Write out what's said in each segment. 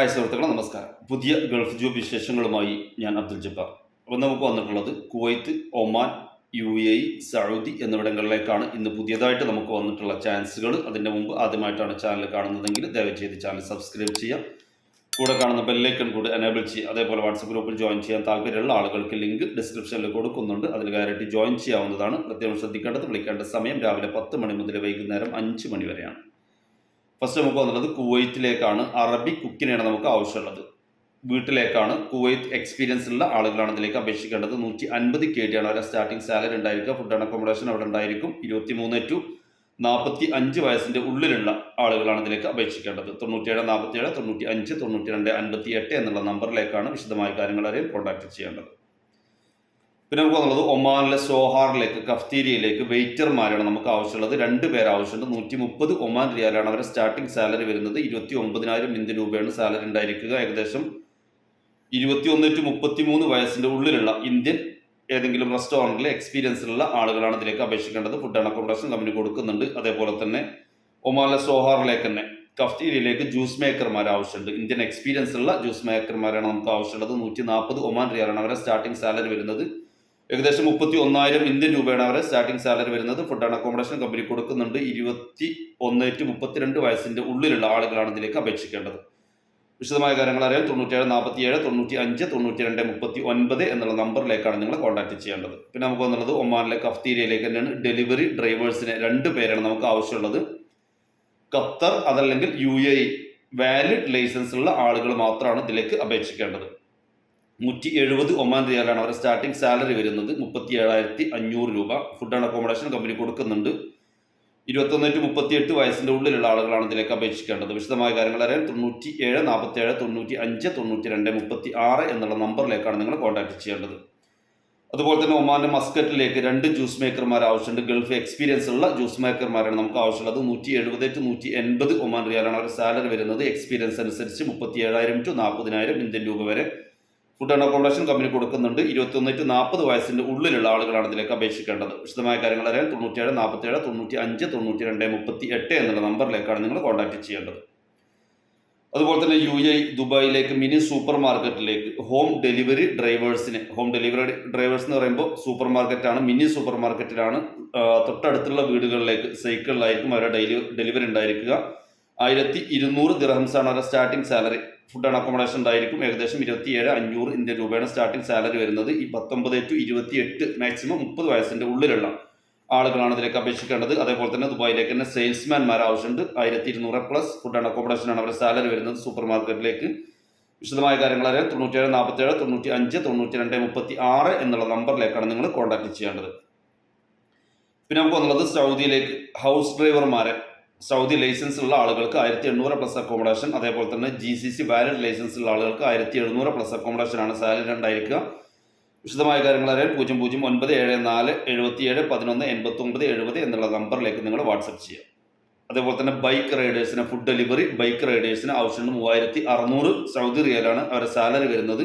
Hi സുഹൃത്തുക്കളെ നമസ്കാരം. പുതിയ ഗൾഫ് ജോബ് വിശേഷങ്ങളുമായി ഞാൻ അബ്ദുൽ ജബ്ബാർ. അപ്പോൾ നമുക്ക് വന്നിട്ടുള്ളത് Kuwait Oman U A Saudi എന്നിവിടങ്ങളിലേക്കാണ് ഇന്ന് പുതിയതായിട്ട് നമുക്ക് വന്നിട്ടുള്ള ചാൻസുകൾ അതിന്റെ മുമ്പ് ആദ്യമായിട്ടാണ് ചാനൽ കാണുന്നതെങ്കിൽ ദയവ് ചെയ്ത് ചാനൽ സബ്സ്ക്രൈബ് ചെയ്യാം കൂടെ കാണുന്ന ബെല്ലൈക്കൺ കൂടി എനേബിൾ ചെയ്യുക. അതേപോലെ വാട്സപ്പ് ഗ്രൂപ്പിൽ ജോയിൻ ചെയ്യാൻ താല്പര്യമുള്ള ആളുകൾക്ക് ലിങ്ക് ഡിസ്ക്രിപ്ഷനിൽ കൊടുക്കുന്നുണ്ട്. അതിൽ കയറിയിട്ട് ജോയിൻ ചെയ്യാവുന്നതാണ്. പ്രത്യേകം ശ്രദ്ധിക്കേണ്ടത് വിളിക്കേണ്ട സമയം രാവിലെ പത്ത് മണി മുതൽ വൈകുന്നേരം അഞ്ച് മണി വരെയാണ്. ഫസ്റ്റ് നമുക്ക് വന്നുള്ളത് കുവൈത്തിലേക്കാണ് അറബി കുക്കിനെയാണ് നമുക്ക് ആവശ്യമുള്ളത്. വീട്ടിലേക്കാണ് കുവൈത്ത് എക്സ്പീരിയൻസ് ഉള്ള ആളുകളാണ് ഇതിലേക്ക് അപേക്ഷിക്കേണ്ടത്. നൂറ്റി അൻപത് കെ ഡി ആണ് അവരുടെ സ്റ്റാർട്ടിംഗ് സാലറി ഉണ്ടായിരിക്കുക. ഫുഡ് ആൻഡ് അക്കോമഡേഷൻ അവിടെ ഉണ്ടായിരിക്കും. ഇരുപത്തി മൂന്ന് ടു നാൽപ്പത്തി അഞ്ച് വയസ്സിന്റെ ഉള്ളിലുള്ള ആളുകളാണ് ഇതിലേക്ക് അപേക്ഷിക്കേണ്ടത്. തൊണ്ണൂറ്റിയേഴ് നാൽപ്പത്തിയേഴ് തൊണ്ണൂറ്റി അഞ്ച് തൊണ്ണൂറ്റി രണ്ട് അൻപത്തി എട്ട് എന്നുള്ള നമ്പറിലേക്കാണ് വിശദമായ കാര്യങ്ങൾ അറിയാൻ കോൺടാക്ട് ചെയ്യേണ്ടത്. പിന്നെ നമുക്ക് വന്നുള്ളത് ഒമാനിലെ സോഹാറിലേക്ക് കഫ്തീരിയയിലേക്ക് വെയിറ്റർമാരാണ് നമുക്ക് ആവശ്യമുള്ളത്. രണ്ട് പേർ ആവശ്യമുണ്ട്. നൂറ്റി മുപ്പത് ഒമാൻ റിയാലാണ് അവരുടെ സ്റ്റാർട്ടിംഗ് സാലറി വരുന്നത്. ഇരുപത്തി ഒമ്പതിനായിരം ഇന്ത്യൻ രൂപയാണ് സാലറി ഉണ്ടായിരിക്കുക. ഏകദേശം ഇരുപത്തി ഒന്ന് ടു മുപ്പത്തി മൂന്ന് വയസ്സിന്റെ ഉള്ളിലുള്ള ഇന്ത്യൻ ഏതെങ്കിലും റെസ്റ്റോറന്റിൽ എക്സ്പീരിയൻസ് ഉള്ള ആളുകളാണ് ഇതിലേക്ക് അപേക്ഷിക്കേണ്ടത്. ഫുഡ് ആൻഡ് അക്കോമഡേഷൻ കമ്പനി കൊടുക്കുന്നുണ്ട്. അതേപോലെ തന്നെ ഒമാനിലെ സോഹാറിലേക്ക് തന്നെ കഫ്തീരിയയിലേക്ക് ജ്യൂസ് മേക്കർമാർ ആവശ്യമുണ്ട്. ഇന്ത്യൻ എക്സ്പീരിയൻസ് ഉള്ള ജ്യൂസ് മേക്കർമാരാണ് നമുക്ക് ആവശ്യമുള്ളത്. നൂറ്റി നാൽപ്പത് ഒമാൻ റിയാലാണ് അവരുടെ സ്റ്റാർട്ടിംഗ് സാലറി വരുന്നത്. ഏകദേശം മുപ്പത്തി ഒന്നായിരം ഇന്ത്യൻ രൂപയാണ് അവരെ സ്റ്റാർട്ടിംഗ് സാലറി വരുന്നത്. ഫുഡ് ആൻഡ് അക്കോമഡേഷൻ കമ്പനി കൊടുക്കുന്നുണ്ട്. ഇരുപത്തി ഒന്ന് ടു മുപ്പത്തിരണ്ട് വയസ്സിന്റെ ഉള്ളിലുള്ള ആളുകളാണ് ഇതിലേക്ക് അപേക്ഷിക്കേണ്ടത്. വിശദമായ കാര്യങ്ങൾ അറിയാൻ തൊണ്ണൂറ്റിയേഴ് നാൽപ്പത്തി ഏഴ് തൊണ്ണൂറ്റി അഞ്ച് തൊണ്ണൂറ്റി രണ്ട് മുപ്പത്തി ഒൻപത് എന്നുള്ള നമ്പറിലേക്കാണ് നിങ്ങൾ കോൺടാക്ട് ചെയ്യേണ്ടത്. പിന്നെ നമുക്ക് വന്നുള്ളത് ഒമാനിലെ കഫ്തീരിയയിലേക്ക് തന്നെയാണ്. ഡെലിവറി ഡ്രൈവേഴ്സിനെ രണ്ട് പേരാണ് നമുക്ക് ആവശ്യമുള്ളത്. ഖത്തർ അതല്ലെങ്കിൽ യു എ വാലിഡ് ലൈസൻസ് ഉള്ള ആളുകൾ മാത്രമാണ് ഇതിലേക്ക് അപേക്ഷിക്കേണ്ടത്. നൂറ്റി എഴുപത് ഒമാൻ റിയാലാണ് അവരുടെ സ്റ്റാർട്ടിംഗ് സാലറി വരുന്നത്. മുപ്പത്തി ഏഴായിരത്തി അഞ്ഞൂറ് രൂപ. ഫുഡ് ആൻഡ് അക്കോമഡേഷൻ കമ്പനി കൊടുക്കുന്നുണ്ട്. ഇരുപത്തൊന്ന് ടു മുപ്പത്തിയെട്ട് വയസ്സിന്റെ ഉള്ളിലുള്ള ആളുകളാണ് ഇതിലേക്ക് അപേക്ഷിക്കേണ്ടത്. വിശദമായ കാര്യങ്ങൾ അറിയാൻ തൊണ്ണൂറ്റി ഏഴ് നാൽപ്പത്തി ഏഴ് തൊണ്ണൂറ്റി അഞ്ച് തൊണ്ണൂറ്റി രണ്ട് മുപ്പത്തി ആറ് എന്നുള്ള നമ്പറിലേക്കാണ് നിങ്ങൾ കോൺടാക്ട് ചെയ്യേണ്ടത്. അതുപോലെ തന്നെ ഒമാന്റെ മസ്കറ്റിലേക്ക് രണ്ട് ജ്യൂസ് മേക്കർമാർ ആവശ്യമുണ്ട്. ഗൾഫ് എക്സ്പീരിയൻസ് ഉള്ള ജ്യൂസ് മേക്കർമാരാണ് നമുക്ക് ആവശ്യമുള്ളത്. നൂറ്റി എഴുപത് ടു നൂറ്റി എൺപത് ഒമാൻ റിയാലാണ് അവരുടെ സാലറി വരുന്നത്. എക്സ്പീരിയൻസ് അനുസരിച്ച് മുപ്പത്തി ഏഴായിരം ടു നാൽപ്പതിനായിരം ഇന്ത്യൻ രൂപ വരെ ഫുഡ് ആൻഡ് അക്കോമഡേഷൻ കമ്പനി കൊടുക്കുന്നുണ്ട്. ഇരുപത്തൊന്ന് ടു നാൽപ്പത് വയസ്സിന്റെ ഉള്ളിലുള്ള ആളുകളാണ് ഇതിലേക്ക് അപേക്ഷിക്കേണ്ടത്. വിശദമായ കാര്യങ്ങൾ അറിയാൻ തൊണ്ണൂറ്റിയേഴ് നാൽപ്പത്തിയേഴ് തൊണ്ണൂറ്റി അഞ്ച് തൊണ്ണൂറ്റി രണ്ട് മുപ്പത്തി എട്ട് എന്നുള്ള നമ്പറിലേക്കാണ് നിങ്ങൾ കോൺടാക്ട് ചെയ്യേണ്ടത്. അതുപോലെ തന്നെ യു എ ദുബായിലേക്ക് മിനി സൂപ്പർ മാർക്കറ്റിലേക്ക് ഹോം ഡെലിവറി ഡ്രൈവേഴ്സിന് ഹോം ഡെലിവറി ഡ്രൈവേഴ്സ് എന്ന് പറയുമ്പോൾ സൂപ്പർ മാർക്കറ്റാണ് മിനി സൂപ്പർ മാർക്കറ്റിലാണ് തൊട്ടടുത്തുള്ള വീടുകളിലേക്ക് സൈക്കിളിലായിരിക്കും അവരുടെ ഡെലിവറി ഉണ്ടായിരിക്കുക. ആയിരത്തി ഇരുന്നൂറ് ദിർഹംസ് ആണ് അവരുടെ starting salary food and accommodation ഉണ്ടായിരിക്കും. ഏകദേശം ഇരുപത്തിയേഴ് അഞ്ഞൂറ് ഇന്ത്യൻ രൂപയാണ് സ്റ്റാർട്ടിംഗ് സാലറി വരുന്നത്. ഈ പത്തൊമ്പത് ടു ഇരുപത്തി എട്ട് മാക്സിമം മുപ്പത് വയസ്സിന്റെ ഉള്ളിലുള്ള ആളുകളാണ് ഇതിലേക്ക് അപേക്ഷിക്കേണ്ടത്. അതേപോലെ തന്നെ ദുബായിലേക്ക് തന്നെ സെയിൽസ്മാൻമാർ ആവശ്യമുണ്ട്. ആയിരത്തി ഇരുന്നൂറ് പ്ലസ് ഫുഡ് ആൻഡ് അക്കോമഡേഷൻ ആണ് അവരുടെ സാലറി വരുന്നത് സൂപ്പർ മാർക്കറ്റിലേക്ക് വിശദമായ കാര്യങ്ങൾ അറിയാൻ തൊണ്ണൂറ്റേഴ് നാൽപ്പത്തേഴ് തൊണ്ണൂറ്റി അഞ്ച് തൊണ്ണൂറ്റി രണ്ട് മുപ്പത്തി ആറ് എന്നുള്ള നമ്പറിലേക്കാണ് നിങ്ങൾ കോൺടാക്ട് ചെയ്യേണ്ടത്. പിന്നെ നമുക്ക് വന്നുള്ളത് സൗദിയിലേക്ക് ഹൗസ് ഡ്രൈവർമാരെ സൗദി ലൈസൻസ് ഉള്ള ആളുകൾക്ക് ആയിരത്തി എണ്ണൂറ് പ്ലസ് അക്കോമഡേഷൻ അതേപോലെ തന്നെ G C C valid license ഉള്ള ആളുകൾക്ക് ആയിരത്തി എഴുന്നൂറ് പ്ലസ് അക്കോമഡേഷൻ ആണ് സാലറി ഉണ്ടായിരിക്കുക വിശദമായ കാര്യങ്ങൾ അറിയാൻ പൂജ്യം പൂജ്യം ഒൻപത് ഏഴ് നാല് എഴുപത്തി ഏഴ് പതിനൊന്ന് എൺപത്തി ഒമ്പത് എഴുപത് എന്നുള്ള നമ്പറിലേക്ക് നിങ്ങൾ വാട്സപ്പ് ചെയ്യുക. അതേപോലെ തന്നെ ബൈക്ക് റൈഡേഴ്സിന് ഫുഡ് ഡെലിവറി ബൈക്ക് റൈഡേഴ്സിന് ആവശ്യമുണ്ട് മൂവായിരത്തി അറുന്നൂറ് സൗദി റിയലാണ് അവരുടെ സാലറി വരുന്നത്.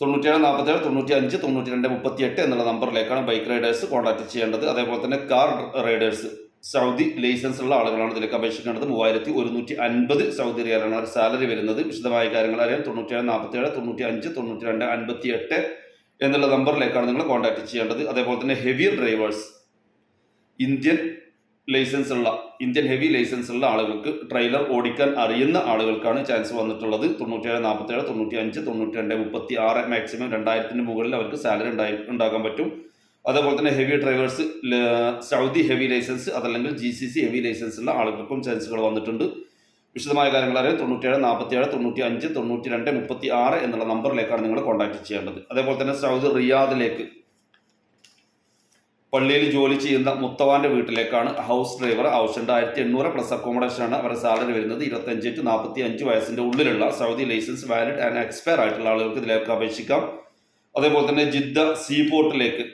തൊണ്ണൂറ്റേഴ് നാൽപ്പത്തേഴ് തൊണ്ണൂറ്റി അഞ്ച് തൊണ്ണൂറ്റി രണ്ട് മുപ്പത്തി എട്ട് എന്നുള്ള നമ്പറിലേക്കാണ് ബൈക്ക് റൈഡേഴ്സ് കോൺടാക്ട് ചെയ്യേണ്ടത്. അതേപോലെ തന്നെ കാർ റൈഡേഴ്സ് സൗദി ലൈസൻസ് ഉള്ള ആളുകളാണ് ഇതിലേക്ക് അപേക്ഷിക്കേണ്ടത്. മൂവായിരത്തി ഒരുന്നൂറ്റി അൻപത് സൗദി റിയാലാണ് അവർ സാലറി വരുന്നത്. വിശദമായ കാര്യങ്ങൾ അറിയാൻ തൊണ്ണൂറ്റേഴ് നാൽപ്പത്തേഴ് തൊണ്ണൂറ്റി അഞ്ച് തൊണ്ണൂറ്റി രണ്ട് അൻപത്തി എട്ട് എന്നുള്ള നമ്പറിലേക്കാണ് നിങ്ങൾ കോൺടാക്ട് ചെയ്യേണ്ടത്. അതേപോലെ തന്നെ ഹെവി ഡ്രൈവേഴ്സ് ഇന്ത്യൻ ലൈസൻസ് ഉള്ള ഇന്ത്യൻ ഹെവി ലൈസൻസ് ഉള്ള ആളുകൾക്ക് ട്രെയിലർ ഓടിക്കാൻ അറിയുന്ന ആളുകൾക്കാണ് ചാൻസ് വന്നിട്ടുള്ളത്. തൊണ്ണൂറ്റേഴ് നാൽപ്പത്തേഴ് തൊണ്ണൂറ്റി അഞ്ച് തൊണ്ണൂറ്റി രണ്ട് മുപ്പത്തി ആറ് മാക്സിമം രണ്ടായിരത്തിന് മുകളിൽ അവർക്ക് സാലറി ഉണ്ടായി ഉണ്ടാക്കാൻ പറ്റും. അതേപോലെ തന്നെ heavy drivers Saudi heavy license അതല്ലെങ്കിൽ G C C heavy license ഉള്ള ആളുകൾക്കും ചാൻസുകൾ വന്നിട്ടുണ്ട്. വിശദമായ കാര്യങ്ങൾ അറിയാൻ തൊണ്ണൂറ്റേഴ് നാൽപ്പത്തിയേഴ് തൊണ്ണൂറ്റി അഞ്ച് തൊണ്ണൂറ്റി രണ്ട് മുപ്പത്തി ആറ് എന്നുള്ള നമ്പറിലേക്കാണ് നിങ്ങൾ കോൺടാക്ട് ചെയ്യേണ്ടത്. അതേപോലെ തന്നെ സൗദി റിയാദിലേക്ക് പള്ളിയിൽ ജോലി ചെയ്യുന്ന മുത്തവാന്റെ വീട്ടിലേക്കാണ് ഹൗസ് ഡ്രൈവർ ആവശ്യമുണ്ട്. ആയിരത്തി എണ്ണൂറ് പ്ലസ് അക്കോമഡേഷൻ ആണ് അവരുടെ സാലറി വരുന്നത്. ഇരുപത്തഞ്ച് ടു നാൽപ്പത്തി അഞ്ച് വയസ്സിന്റെ ഉള്ളിലുള്ള Saudi license valid and expire ആയിട്ടുള്ള ആളുകൾക്ക് ഇതിലേക്ക് അപേക്ഷിക്കാം. അതേപോലെ തന്നെ ജിദ്ദ സീ പോർട്ടിലേക്ക്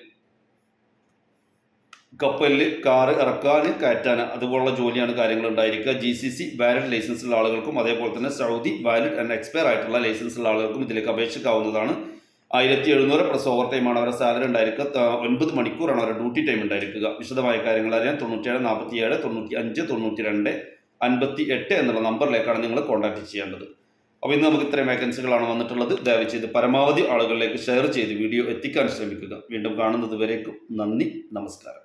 കപ്പലിൽ കാറ് ഇറക്കാൻ കയറ്റാൻ അതുപോലുള്ള ജോലിയാണ് കാര്യങ്ങൾ ഉണ്ടായിരിക്കുക G C C valid license ഉള്ള ആളുകൾക്കും അതേപോലെ തന്നെ സൗദി വാലിഡ് ആൻഡ് എക്സ്പയർ ആയിട്ടുള്ള ലൈസൻസ് ഉള്ള ആളുകൾക്കും ഇതിലേക്ക് അപേക്ഷിക്കാവുന്നതാണ്. ആയിരത്തി എഴുന്നൂറ് പ്ലസ് ഓവർ ടൈം ആണ് അവരുടെ സാലറി ഉണ്ടായിരിക്കുക. ഒൻപത് മണിക്കൂറാണ് അവരുടെ ഡ്യൂട്ടി ടൈം ഉണ്ടായിരിക്കുക. വിശദമായ കാര്യങ്ങൾ അറിയാൻ തൊണ്ണൂറ്റേഴ് നാൽപ്പത്തി ഏഴ് തൊണ്ണൂറ്റി അഞ്ച് തൊണ്ണൂറ്റി രണ്ട് അൻപത്തി എട്ട് എന്നുള്ള നമ്പറിലേക്കാണ് നിങ്ങൾ കോൺടാക്ട് ചെയ്യേണ്ടത്. അപ്പോൾ ഇന്ന് നമുക്ക് ഇത്രയും വേക്കൻസികളാണ് വന്നിട്ടുള്ളത്. ദയവ് ചെയ്ത് പരമാവധി ആളുകളിലേക്ക് ഷെയർ ചെയ്ത് വീഡിയോ എത്തിക്കാൻ ശ്രമിക്കുക. വീണ്ടും കാണുന്നത് വരേക്കും നന്ദി നമസ്കാരം.